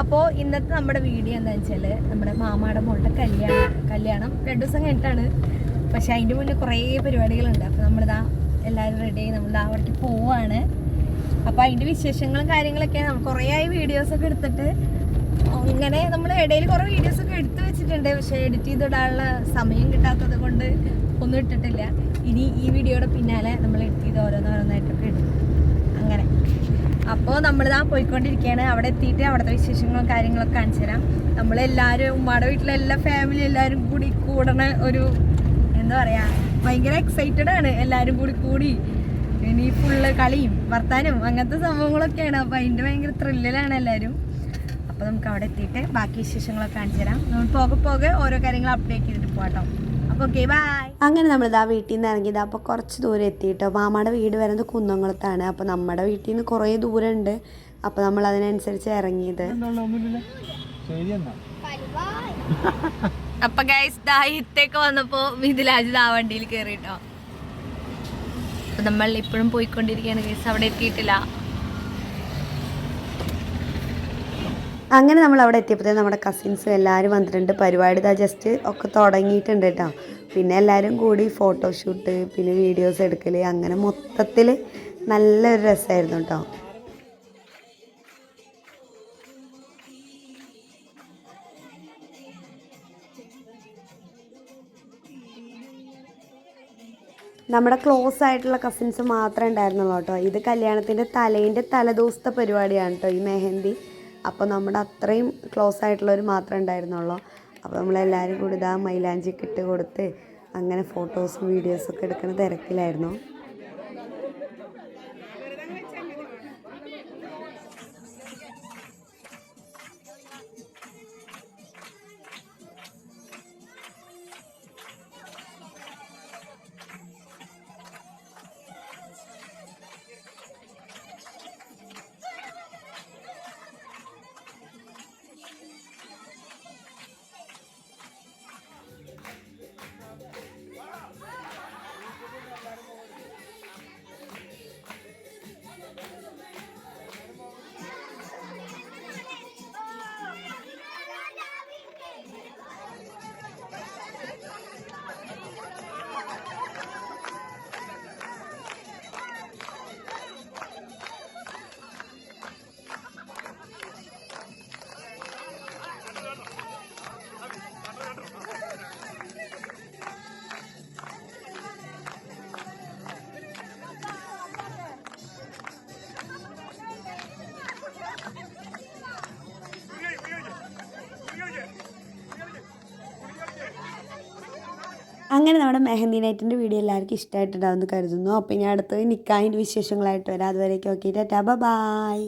അപ്പോൾ ഇന്നത്തെ നമ്മുടെ വീഡിയോ എന്താ വെച്ചാൽ നമ്മുടെ മാമാടെ മോളുടെ കല്യാണം കല്യാണം രണ്ട് ദിവസം കഴിഞ്ഞിട്ടാണ്. പക്ഷേ അതിന്റെ മുന്നേ കുറേ പരിപാടികളുണ്ട്. അപ്പോൾ നമ്മളിതാ എല്ലാവരും റെഡി ആയി നമ്മളിതാ അവിടേക്ക് പോവാണ്. അപ്പോൾ അതിന്റെ വിശേഷങ്ങളും കാര്യങ്ങളൊക്കെ നമ്മൾ കുറേ ആയി വീഡിയോസൊക്കെ എടുത്തിട്ട് അങ്ങനെ നമ്മൾ ഇടയിൽ കുറേ വീഡിയോസൊക്കെ എടുത്തു വെച്ചിട്ടുണ്ട്. പക്ഷേ എഡിറ്റ് ചെയ്തിടാനുള്ള സമയം കിട്ടാത്തത് കൊണ്ട് ഒന്നും ഇട്ടിട്ടില്ല. ഇനി ഈ വീഡിയോയുടെ പിന്നാലെ നമ്മൾ എഡിറ്റ് ചെയ്ത് ഓരോന്നോരോന്നായിട്ടൊക്കെ ഇടും അങ്ങനെ. അപ്പോൾ നമ്മളിതാ പോയിക്കൊണ്ടിരിക്കുകയാണ് അവിടെ എത്തിയിട്ട് അവിടുത്തെ വിശേഷങ്ങളും കാര്യങ്ങളൊക്കെ കാണിച്ചു തരാം. നമ്മളെല്ലാവരും ഉമ്മയുടെ വീട്ടിലെ എല്ലാ ഫാമിലി എല്ലാവരും കൂടി കൂടണ ഒരു എന്താ പറയുക ഭയങ്കര എക്സൈറ്റഡ് ആണ് എല്ലാവരും കൂടി കൂടി. ഇനി ഫുള്ള് കളിയും വർത്താനും അങ്ങനത്തെ സംഭവങ്ങളൊക്കെയാണ്. അപ്പോൾ അതിന്റെ ഭയങ്കര ത്രില്ലിലാണ് എല്ലാവരും അപ്പോൾ നമുക്ക് അവിടെ എത്തിയിട്ട് ബാക്കി വിശേഷങ്ങളൊക്കെ കാണിച്ചു തരാം. നമ്മൾ പോകെ പോകെ ഓരോ കാര്യങ്ങൾ അപ്ഡേറ്റ് ചെയ്തിട്ട് പോകാം ഓക്കെ ബൈ അങ്ങനെ നമ്മളിതാ വീട്ടിൽ നിന്ന് ഇറങ്ങിയത്. അപ്പോൾ കുറച്ച് ദൂരം എത്തിയിട്ടോ. മാമയുടെ വീട് വരുന്നത് കുന്നംകുളത്താണ്. അപ്പോൾ നമ്മുടെ വീട്ടിൽ നിന്ന് കുറേ ഉണ്ട് അപ്പോൾ നമ്മൾ അതിനനുസരിച്ച് ഇറങ്ങിയത് അപ്പൊ ഗൈസ് ദാഹിത്തേക്ക് വന്നപ്പോ മിഥിലാജ് ദാ വണ്ടിയിൽ കയറിട്ടോ നമ്മൾ ഇപ്പോഴും പോയിക്കൊണ്ടിരിക്കുകയാണ് ഗൈസ് അവിടെ എത്തിയിട്ടില്ല. അങ്ങനെ നമ്മൾ അവിടെ എത്തിയപ്പോഴത്തേ നമ്മുടെ കസിൻസ് എല്ലാവരും വന്നിട്ടുണ്ട്. പരിപാടി ഇതാ ജസ്റ്റ് ഒക്കെ തുടങ്ങിയിട്ടുണ്ട് കേട്ടോ. പിന്നെ എല്ലാവരും കൂടി ഫോട്ടോഷൂട്ട് പിന്നെ വീഡിയോസ് എടുക്കൽ അങ്ങനെ മൊത്തത്തിൽ നല്ലൊരു രസമായിരുന്നു കേട്ടോ. നമ്മുടെ ക്ലോസ് ആയിട്ടുള്ള കസിൻസ് മാത്രമേ ഉണ്ടായിരുന്നുള്ളൂ കേട്ടോ. ഇത് കല്യാണത്തിന്റെ തലേന്റെ തലേദിവസത്തെ പരിപാടിയാണ് കേട്ടോ ഈ മെഹന്തി. അപ്പോൾ നമ്മുടെ അത്രയും ക്ലോസ് ആയിട്ടുള്ളവർ മാത്രമേ ഉണ്ടായിരുന്നുള്ളൂ. അപ്പോൾ നമ്മളെല്ലാവരും കൂടി ഇതാ മൈലാഞ്ചിക്ക് ഇട്ട് കൊടുത്ത് അങ്ങനെ ഫോട്ടോസും വീഡിയോസൊക്കെ എടുക്കുന്ന തിരക്കിലായിരുന്നു. അങ്ങനെ നമ്മുടെ മെഹന്തി നൈറ്റിന്റെ വീഡിയോ എല്ലാവർക്കും ഇഷ്ടമായിട്ടുണ്ടാവുമെന്ന് കരുതുന്നു. അപ്പോൾ ഇനി അടുത്ത നിക്കായിന്റെ വിശേഷങ്ങളായിട്ട് വരാം. അതുവരെ ഓക്കെ ടാറ്റാ ബൈ.